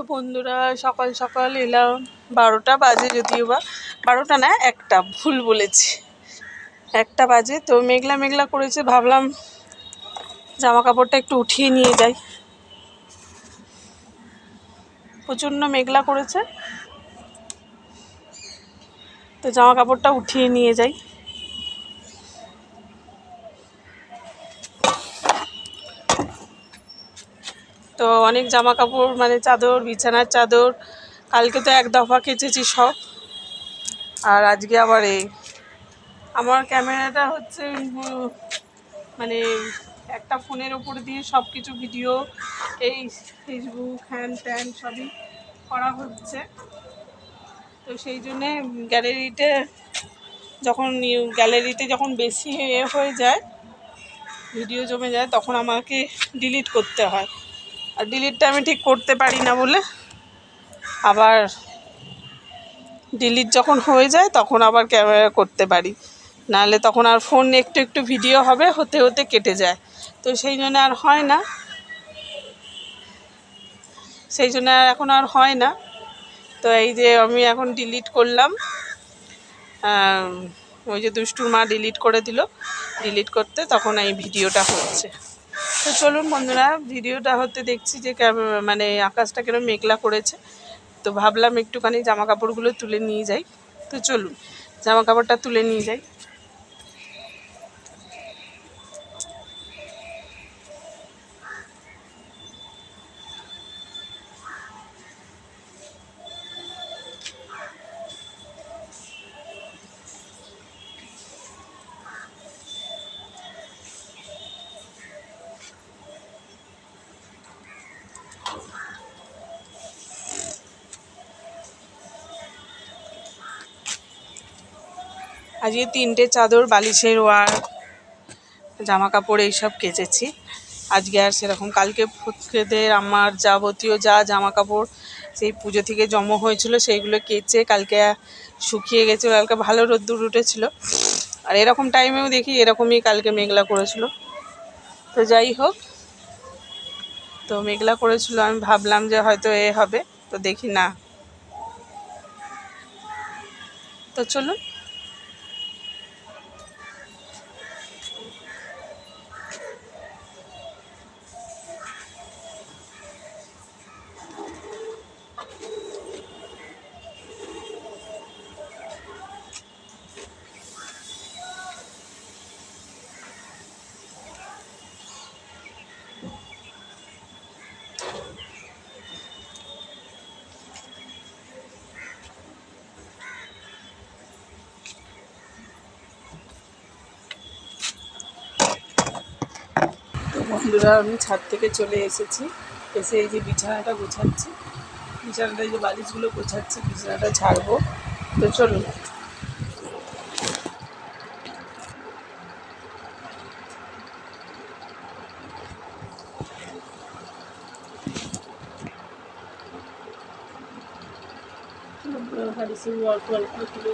তো বন্ধুরা, সকাল সকাল এলাম। বারোটা বাজে যদিও বা, বারোটা না, একটা, ভুল বলেছি। একটা বাজে, তো মেঘলা মেঘলা করেছে, ভাবলাম জামা কাপড়টা একটু উঠিয়ে নিয়ে যাই। প্রচণ্ড মেঘলা করেছে। তো জামা কাপড়টা উঠিয়ে নিয়ে যাই। তো অনেক জামা কাপড় মানে চাদর, বিছানার চাদর, কালকে তো এক দফা কেচেছি সব। আর আজকে আবার এই। আমার ক্যামেরাটা হচ্ছে মানে একটা ফোনের ওপর দিয়ে সব কিছু ভিডিও, এই ফেসবুক হ্যান ত্যান সবই করা হচ্ছে। তো সেই জন্যে গ্যালারিতে যখন গ্যালারিতে যখন বেশি এ হয়ে যায়, ভিডিও জমে যায়, তখন আমাকে ডিলিট করতে হয়। আর ডিলিটটা আমি ঠিক করতে পারি না বলে আবার ডিলিট যখন হয়ে যায় তখন আবার ক্যামেরা করতে পারি। নাহলে তখন আর ফোন একটু একটু ভিডিও হবে, হতে হতে কেটে যায়। তো সেই জন্য আর হয় না। সেই জন্য আর এখন আর হয় না। তো এই যে আমি এখন ডিলিট করলাম। ওই যে দুষ্টুর মা ডিলিট করে দিল। ডিলিট করতে তখন এই ভিডিওটা হচ্ছে। তো চলুন বন্ধুরা, ভিডিওটা হতে দেখছি যে মানে আকাশটা কেন মেঘলা করেছে। তো ভাবলাম একটুখানি জামা কাপড়গুলো তুলে নিয়ে যাই। তো চলুন জামা কাপড়টা তুলে নিয়ে যাই। আজকে তিনটে চাদর, বালিশের ওয়ার জামা কাপড় এইসব কেচেছি। আজকে আর সেরকম, কালকে ফুটকেদের আমার যাবতীয় যা জামা কাপড় সেই পুজো থেকে জমা হয়েছিল সেইগুলো কেচে কালকে শুকিয়ে গেছিল কালকে ভালো রোদ্দুর উঠেছিল। আর এরকম টাইমেও দেখি এরকমই কালকে মেঘলা করেছিল। তো যাই হোক, তো মেঘলা করেছিল, আমি ভাবলাম যে হয়তো এ হবে, তো দেখি না। তো চলুন। বন্ধুরা আমি ছাদ থেকে চলে এসেছি। এসে এই যে বিছানাটা গোছাচ্ছি। বিছানাটা এই যে বালিশগুলো গোছাচ্ছি, বিছানাটা ছাড়বো তো চলুন। বালিশের অল্প অল্প তুলে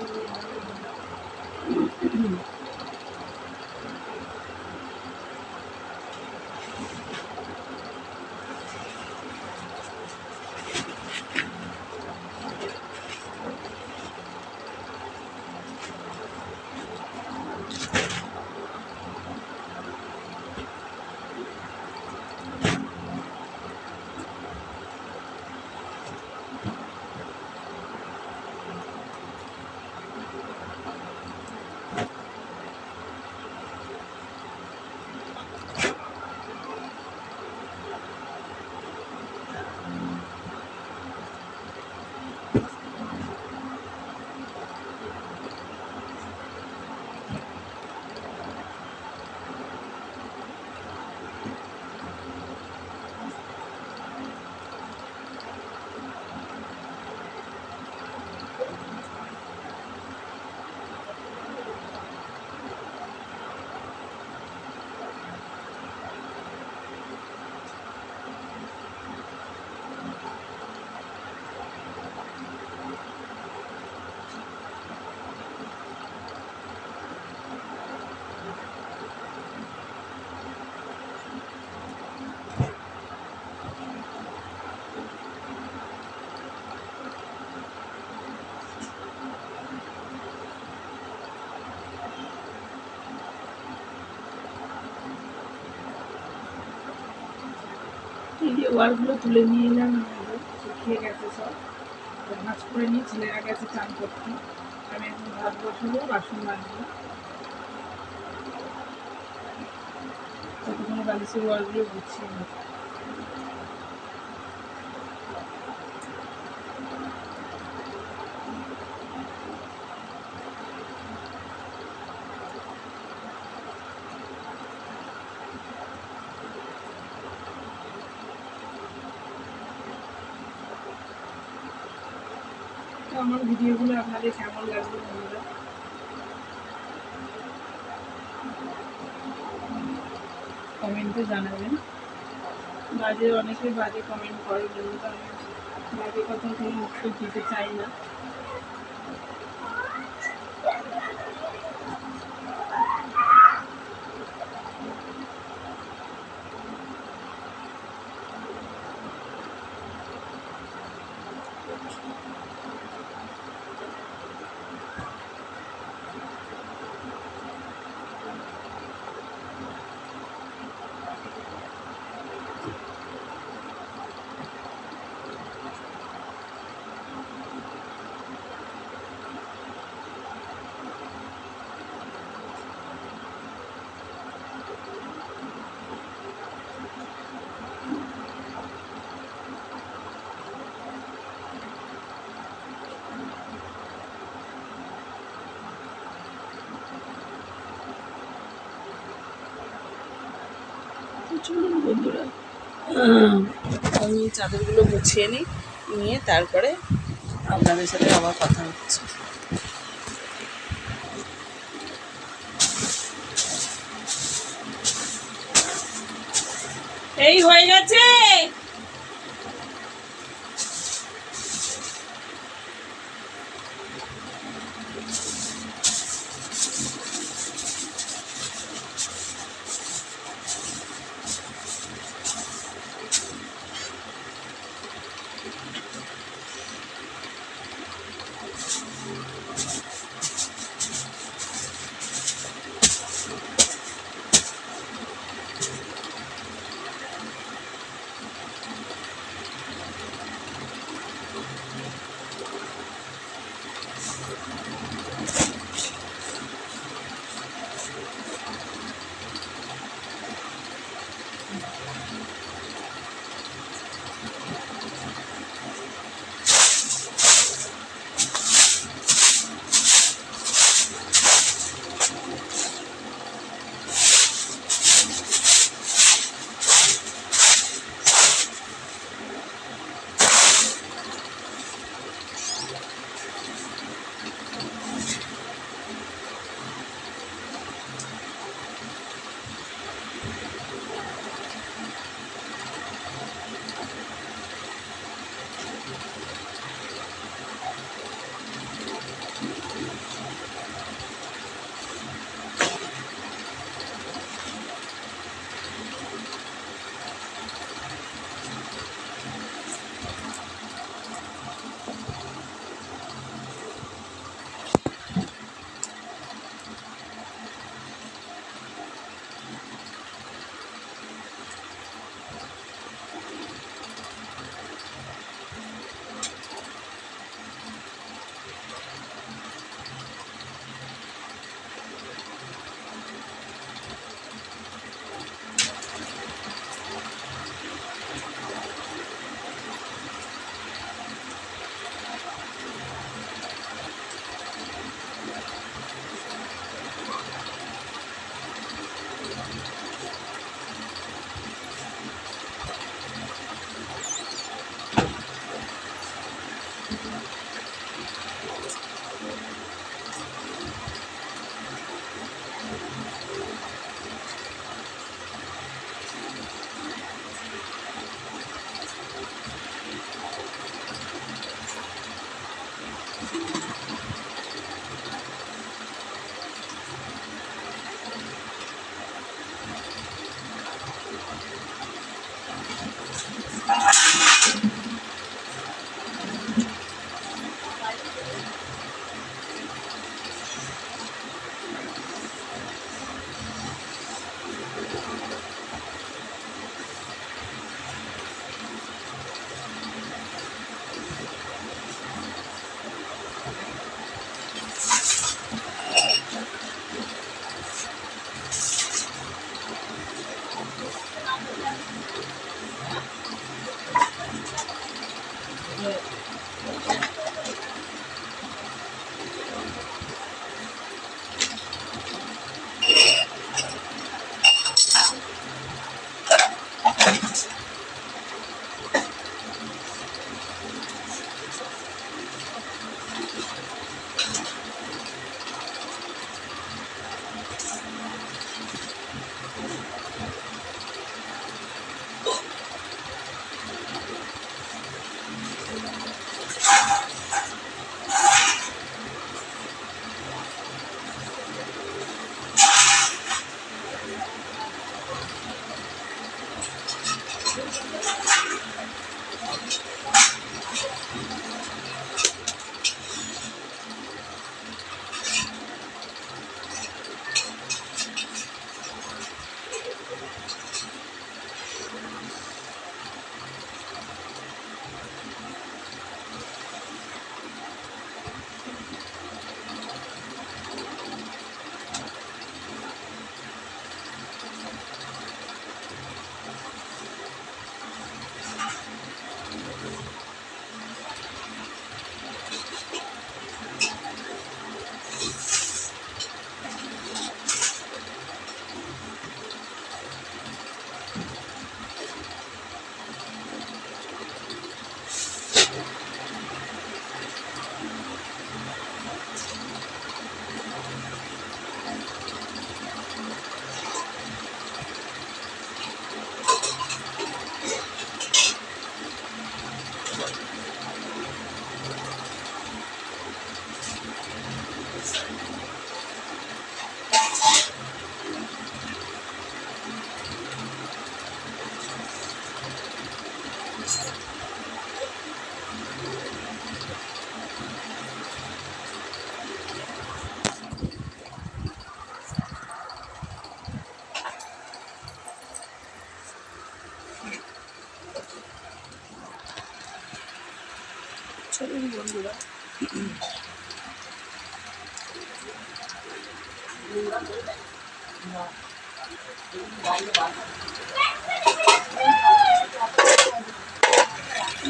ওয়ালগুলো তুলে নিয়ে এলাম শুকিয়ে গেছে সব। ভাঁজ করে নিয়ে ছেলেরা গেছে চান করতে। আমি এখন ভাত বসাবো, বাসন মাজবো। ততক্ষণে বালিশের ওয়ালগুলো গুছিয়ে নেব তো আমার ভিডিওগুলো আপনাদের কেমন লাগবে বন্ধুরা কমেন্টে জানাবেন। বাজে, অনেকে বাজে কমেন্ট করে কিন্তু আমি বাজে কথা কোনো উৎসব দিতে চাই না। তো চলুন বন্ধুরা? আমি চাদরগুলো গুছিয়ে নিই, নিয়ে তারপরে আপনাদের সাথে আবার কথা হচ্ছে। এই হয়ে গেছে!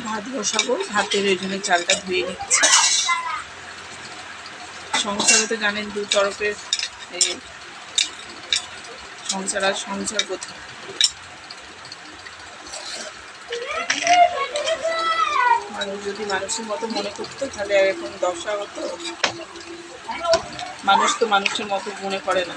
ভাত বসাবো। ভাতের ওই জন্য চালটা ধুয়ে নিচ্ছি। সংসারে তো জানেন দু তরফের সংসার আর সংসার কোথায়? মানুষ যদি মানুষের মতো মনে করতো, তাহলে এখন দশা হতো। মানুষ তো মানুষের মতো মনে করে না।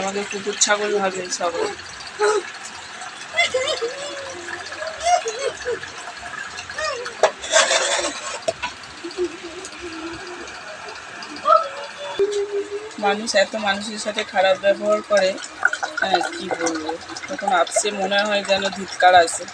আমাকে কুকুর ছাগল ভাবে সবাই মানুষ এত মানুষের সাথে খারাপ ব্যবহার করে হ্যাঁ কি বলব? তখন আপসে মনে হয় যেন ধিৎকার আছে।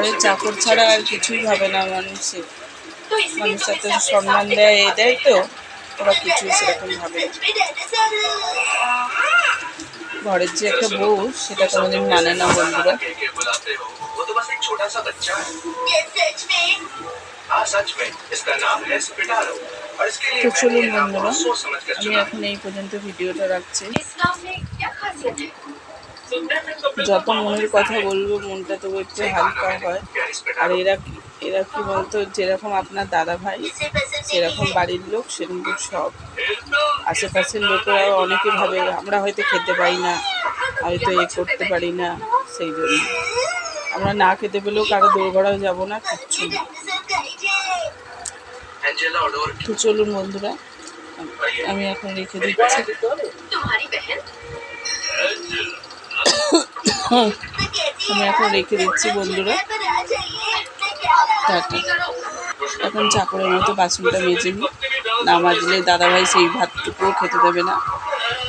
ঘরের চাকর ছাড়া আর কিছুই ভাবে না মানুষের মানুষ এত সম্মান দেয় এ দেয় তো, ওরা কিছুই সেরকম ভাবে ঘরের যে একটা বউ, সেটা কোনোদিন মানে না বন্ধুরা। চলুন বন্ধুরা, আমি এখন এই পর্যন্ত ভিডিওটা রাখছি। যত মনের কথা বলব, মনটা তবু একটু হালকা হয়। আর এরা এরা কি বলতো, যেরকম আপনার দাদা ভাই সেরকম বাড়ির লোক, সেরকম সব। আশেপাশের লোকেরা অনেকে ভাবে, আমরা হয়তো খেতে পারি না, হয়তো এ করতে পারি না, সেই জন্য। আমরা না খেতে পেলেও কারও দৌড়গড়াও যাব না, কিচ্ছু না। তো চলুন বন্ধুরা, আমি এখন রেখে দিচ্ছি। আমি এখন রেখে দিচ্ছি বন্ধুরা। এখন চাকরের মতো বাসনটা মেজে নিই। না মাজলে দাদাভাই সেই ভাতটুকুও খেতে দেবে না।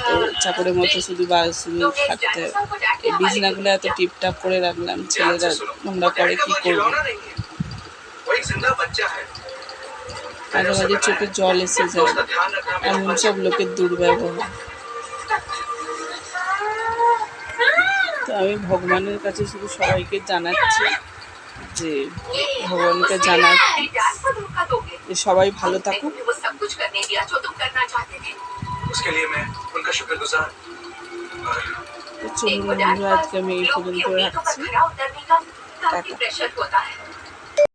তো চাকরের মতো শুধু বাসন খাটতে এই বিছনাগুলো এত টিপটাপ করে রাখলাম, ছেলেরা নোংরা করে, কী করব? মাঝে চোখে জল এসে যায়। এমন সব লোকের দুর্ব্যবহার। তো আমি ভগবানের কাছে শুধু সবাইকে জানাচ্ছি যে ভগবানকে জানাচ্ছি যে সবাই ভালো থাকুক। চলুন আজকে আমি এই পর্যন্ত রাখছি। টাটা